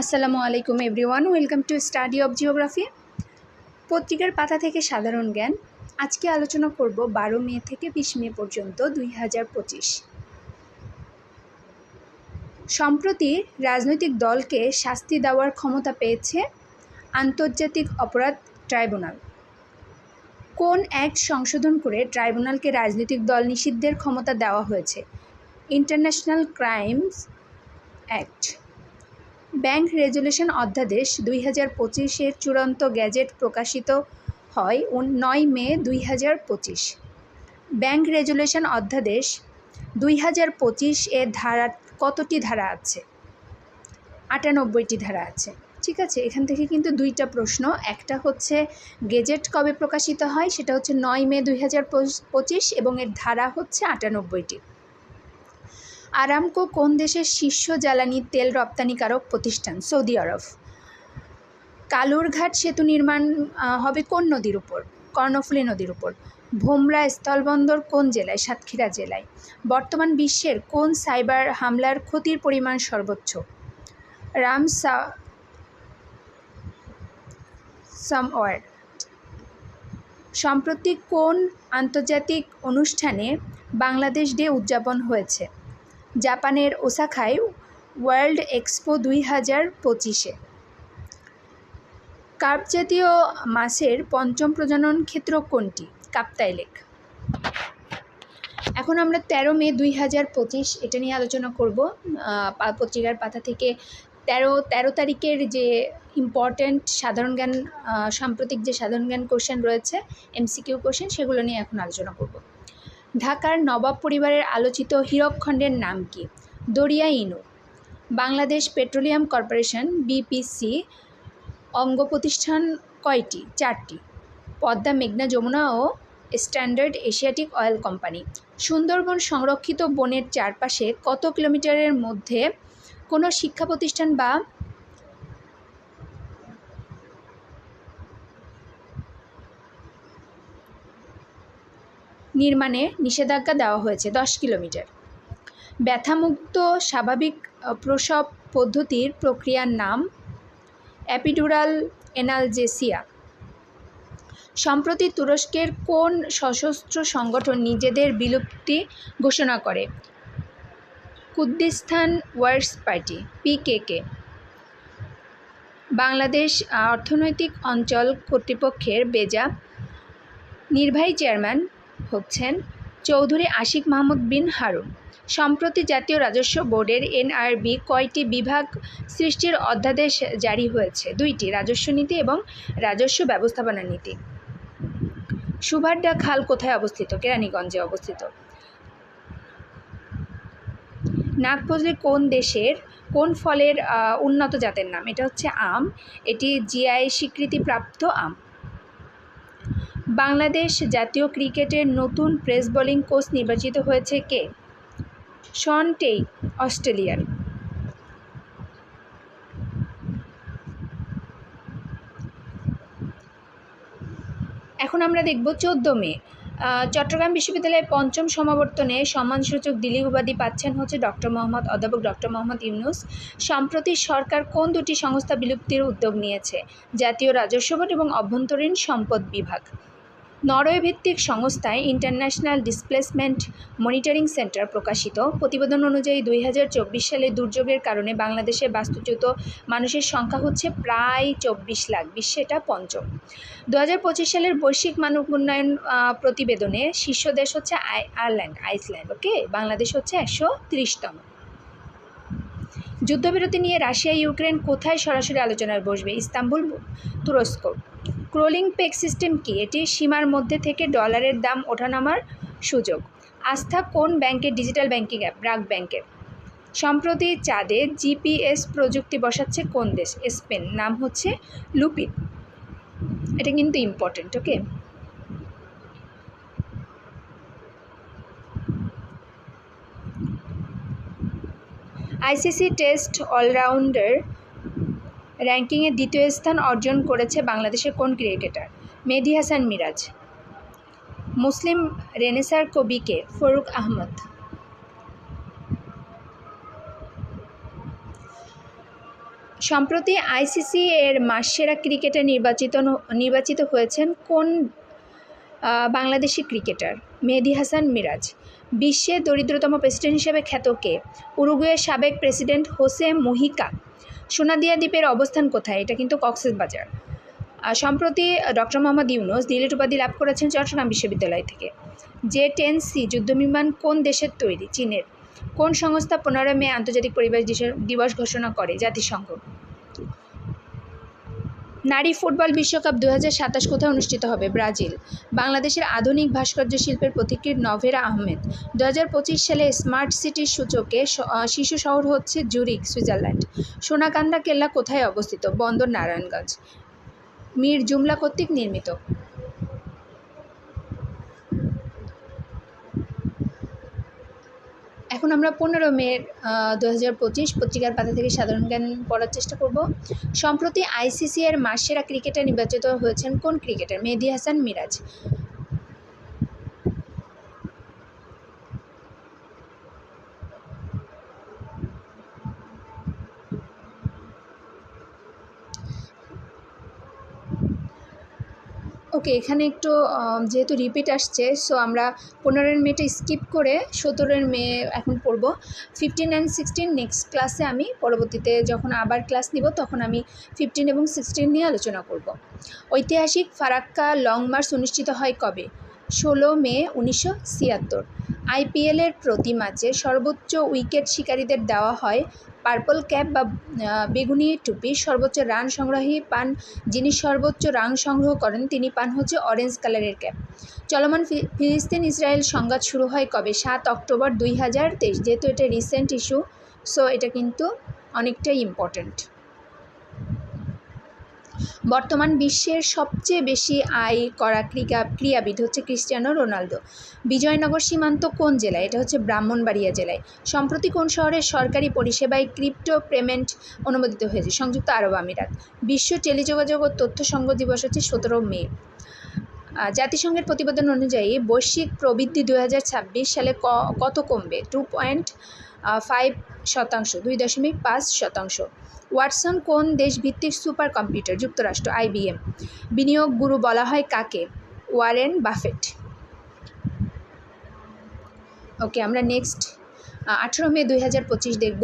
আসসালামু আলাইকুম everyone, welcome to study of geography. পত্রিকার পাতা থেকে সাধারণ জ্ঞান। আজকে আলোচনা করব বারো মে থেকে বিশ মে পর্যন্ত দুই হাজার পঁচিশ। সম্প্রতি রাজনৈতিক দলকে শাস্তি দেওয়ার ক্ষমতা পেয়েছে আন্তর্জাতিক অপরাধ ট্রাইব্যুনাল। কোন অ্যাক্ট সংশোধন করে ট্রাইব্যুনালকে রাজনৈতিক দল নিষিদ্ধের ক্ষমতা দেওয়া হয়েছে? International crimes act. Bank resolution অধ্যাদেশ দুই হাজার পঁচিশের চূড়ান্ত গ্যাজেট প্রকাশিত হয় নয় মে দুই হাজার পঁচিশ। ব্যাংক রেজুলেশন অধ্যাদেশ দুই হাজার পঁচিশ এর ধারা কতটি ধারা আছে? আটানব্বইটি ধারা আছে। ঠিক আছে, এখান থেকে কিন্তু দুইটা প্রশ্ন। একটা হচ্ছে গেজেট কবে প্রকাশিত হয়? সেটা হচ্ছে নয় মে দুই হাজার পঁচিশ এবং এর ধারা হচ্ছে আটানব্বইটি। আরামকো কোন দেশের শীর্ষ জ্বালানি তেল রপ্তানিকারক প্রতিষ্ঠান? সৌদি আরব। কালুরঘাট সেতু নির্মাণ হবে কোন নদীর উপর? কর্ণফুলী নদীর উপর। ভোমরা স্থলবন্দর কোন জেলায়? সাতক্ষীরা জেলায়। বর্তমান বিশ্বের কোন সাইবার হামলার ক্ষতির পরিমাণ সর্বোচ্চ? রামসা সামওয়ার। সম্প্রতি কোন আন্তর্জাতিক অনুষ্ঠানে বাংলাদেশ ডে উদযাপন হয়েছে? জাপানের ওসাখায় ওয়ার্ল্ড এক্সপো দুই হাজার পঁচিশে। কার্প জাতীয় মাছের পঞ্চম প্রজনন ক্ষেত্র কোনটি? কাপ্তাই লেক। এখন আমরা তেরো মে দুই হাজার পঁচিশ, এটা নিয়ে আলোচনা করব। পত্রিকার পাতা থেকে তেরো তেরো তারিখের যে ইম্পর্ট্যান্ট সাধারণ জ্ঞান সাম্প্রতিক যে সাধারণ জ্ঞান কোশ্চেন রয়েছে এমসিকিউ কোশ্চেন সেগুলো নিয়ে এখন আলোচনা করব। ঢাকার নবাব পরিবারের আলোচিত হীরকখণ্ডের নাম কি? দরিয়া ইনু। বাংলাদেশ পেট্রোলিয়াম কর্পোরেশন, বিপিসি, অঙ্গ প্রতিষ্ঠান কয়টি? চারটি। পদ্মা মেঘনা যমুনা ও standard Asiatic oil company. Sundarban সংরক্ষিত বনের চারপাশে কত কিলোমিটারের মধ্যে কোনো শিক্ষা প্রতিষ্ঠান বা নির্মাণে নিষেধাজ্ঞা দেওয়া হয়েছে দশ কিলোমিটার। ব্যথামুক্ত স্বাভাবিক প্রসব পদ্ধতির প্রক্রিয়ার নাম অ্যাপিডুরাল এনালজেসিয়া সম্প্রতি তুরস্কের কোন সশস্ত্র সংগঠন নিজেদের বিলুপ্তি ঘোষণা করে? Kurdistan workers party, PKK. Bangladesh অর্থনৈতিক অঞ্চল কর্তৃপক্ষের বেজা। নির্বাহী চেয়ারম্যান হচ্ছেন চৌধুরী আশিক মাহমুদ বিন হারুন। সম্প্রতি জাতীয় রাজস্ব বোর্ডের এনআরবি কয়টি বিভাগ সৃষ্টির অধ্যাদেশ জারি হয়েছে। দুইটি, রাজস্ব নীতি এবং রাজস্ব ব্যবস্থাপনা নীতি। সুভাড্ডা খাল কোথায় অবস্থিত? কেরানীগঞ্জে অবস্থিত। নাগফজলি কোন দেশের, কোন ফলের উন্নত জাতের নাম? এটা হচ্ছে আম। এটি জিআই স্বীকৃতিপ্রাপ্ত আম। বাংলাদেশ জাতীয় ক্রিকেটের নতুন প্রেস বোলিং কোচ নির্বাচিত হয়েছে কে? শন টেই অস্ট্রেলিয়ার এখন আমরা দেখব চোদ্দ মে। চট্টগ্রাম বিশ্ববিদ্যালয়ের পঞ্চম সমাবর্তনে সম্মানসূচক দিলীপ উপাধি পাচ্ছেন হচ্ছে ডক্টর মোহাম্মদ অধ্যাপক ডক্টর মোহাম্মদ ইউনুস। সম্প্রতি সরকার কোন দুটি সংস্থা বিলুপ্তির উদ্যোগ নিয়েছে? জাতীয় রাজস্ব বোর্ড এবং অভ্যন্তরীণ সম্পদ বিভাগ। নরওয়ে ভিত্তিক সংস্থায় ইন্টারন্যাশনাল ডিসপ্লেসমেন্ট মনিটরিং সেন্টার প্রকাশিত। প্রতিবেদন অনুযায়ী দু হাজার চব্বিশ সালে দুর্যোগের কারণে বাংলাদেশে বাস্তুচ্যুত মানুষের সংখ্যা হচ্ছে প্রায় চব্বিশ লাখ বিশ্বে এটা পঞ্চম। দু হাজার পঁচিশ সালের বৈশ্বিক মানব উন্নয়ন প্রতিবেদনে শীর্ষ দেশ হচ্ছে আয়ারল্যান্ড, আইসল্যান্ড, ওকে? বাংলাদেশ হচ্ছে একশো তিরিশতম। যুদ্ধবিরতি নিয়ে রাশিয়া, ইউক্রেন কোথায় সরাসরি আলোচনায় বসবে? ইস্তাম্বুল, তুরস্ক। ক্রোলিং পেক সিস্টেম কি? এটি সীমার মধ্যে থেকে ডলারের দাম ওঠানামার সুযোগ। আস্থা কোন ব্যাংকের? ডিজিটাল ব্যাংকিং অ্যাপ, ব্রাক ব্যাংকের। সম্প্রতি চাঁদে জিপিএস প্রযুক্তি বসাচ্ছে কোন দেশ? স্পেন। নাম হচ্ছে লুপিন। এটা কিন্তু important okay ICC test all rounder র্যাঙ্কিংয়ে দ্বিতীয় স্থান অর্জন করেছে বাংলাদেশের কোন ক্রিকেটার? মেহেদি হাসান মিরাজ, মুসলিম রেনেসার কবিকে ফরুক আহমদ। সম্প্রতি আইসিসি এর মাসসেরা ক্রিকেটার নির্বাচিত নির্বাচিত হয়েছেন কোন বাংলাদেশি ক্রিকেটার? মেহেদি হাসান মিরাজ, বিশ্বের দরিদ্রতম প্রেসিডেন্ট হিসেবে খ্যাত কে? উরুগুয়ের সাবেক প্রেসিডেন্ট হোসে মুহিকা সোনাদিয়া দ্বীপের অবস্থান কোথায়? এটা কিন্তু কক্সেস বাজার। সম্প্রতি ডক্টর মোহাম্মদ ইউনুস দিলেট উপাধি লাভ করেছেন চট্টগ্রাম বিশ্ববিদ্যালয় থেকে। জে টেন সি যুদ্ধবিমান কোন দেশের তৈরি? চীনের। কোন সংস্থা পনেরোই মে আন্তর্জাতিক পরিবেশ দিবস ঘোষণা করে? জাতিসংঘ। নারী ফুটবল বিশ্বকাপ দু হাজার সাতাশ কোথায় অনুষ্ঠিত হবে? ব্রাজিল। বাংলাদেশের আধুনিক ভাস্কর্য শিল্পের প্রতিকৃত নভেরা আহমেদ। দু হাজার পঁচিশ সালে স্মার্ট সিটির সূচকে শিশু শহর হচ্ছে জুরিক সুইজারল্যান্ড। সোনাকান্দা কেল্লা কোথায় অবস্থিত? বন্দর নারায়ণগঞ্জ। মীর জুমলা কর্তৃক নির্মিত। এখন আমরা পনেরো মে দু হাজার পঁচিশ পত্রিকার পাতা থেকে সাধারণ জ্ঞান পড়ার চেষ্টা করব। সম্প্রতি আইসিসি এর মাসসেরা ক্রিকেটার নির্বাচিত হয়েছেন কোন ক্রিকেটার? মেহেদি হাসান, মিরাজ। ওকে, এখানে একটু যেহেতু রিপিট আসছে সো আমরা পনেরোর মেটা স্কিপ করে সতেরোর মেয়ে এখন পড়ব। ফিফটিন অ্যান্ড সিক্সটিন নেক্সট ক্লাসে আমি পরবর্তীতে যখন আবার ক্লাস নিব, তখন আমি ফিফটিন এবং সিক্সটিন নিয়ে আলোচনা করব। ঐতিহাসিক ফারাক্কা লং মার্চ অনুষ্ঠিত হয় কবে? ষোলো মে উনিশশো ছিয়াত্তর। আইপিএলের প্রতি ম্যাচে সর্বোচ্চ উইকেট শিকারীদের দেওয়া হয় পার্পল ক্যাপ বা বেগুনি টুপি, সর্বোচ্চ রান সংগ্রহী পান, যিনি সর্বোচ্চ রান সংগ্রহ করেন, তিনি পান হচ্ছে অরেঞ্জ কালারের ক্যাপ। চলমান ফিলিস্তিন ইসরায়েল সংঘাত শুরু হয় কবে? সাত অক্টোবর দুই হাজার তেইশ। যেহেতু এটা রিসেন্ট ইস্যু সো এটা কিন্তু অনেকটাই ইম্পর্ট্যান্ট বর্তমান বিশ্বের সবচেয়ে বেশি আয় করা ক্রিকা ক্রীড়াবিদ হচ্ছে ক্রিস্টিয়ানো রোনালদো। বিজয়নগর সীমান্ত কোন জেলায়? এটা হচ্ছে ব্রাহ্মণবাড়িয়া জেলায়। সম্প্রতি কোন শহরের সরকারি পরিষেবায় ক্রিপ্টো পেমেন্ট অনুমোদিত হয়েছে? সংযুক্ত আরব আমিরাত। বিশ্ব টেলিযোগাযোগ ও তথ্য সংঘ দিবস হচ্ছে সতেরো মে। জাতিসংঘের প্রতিবেদন অনুযায়ী বৈশ্বিক প্রবৃদ্ধি দু হাজার ছাব্বিশ সালে কত কমবে? টু পয়েন্ট ফাইভ শতাংশ, দুই দশমিক পাঁচ শতাংশ। ওয়াটসন কোন দেশভিত্তিক সুপার কম্পিউটার যুক্তরাষ্ট্র আইবিএম বিনিয়োগ গুরু বলা হয় কাকে? Warren Buffett. ওকে, আমরা নেক্সট আঠেরো মে দুই হাজার পঁচিশ দেখব।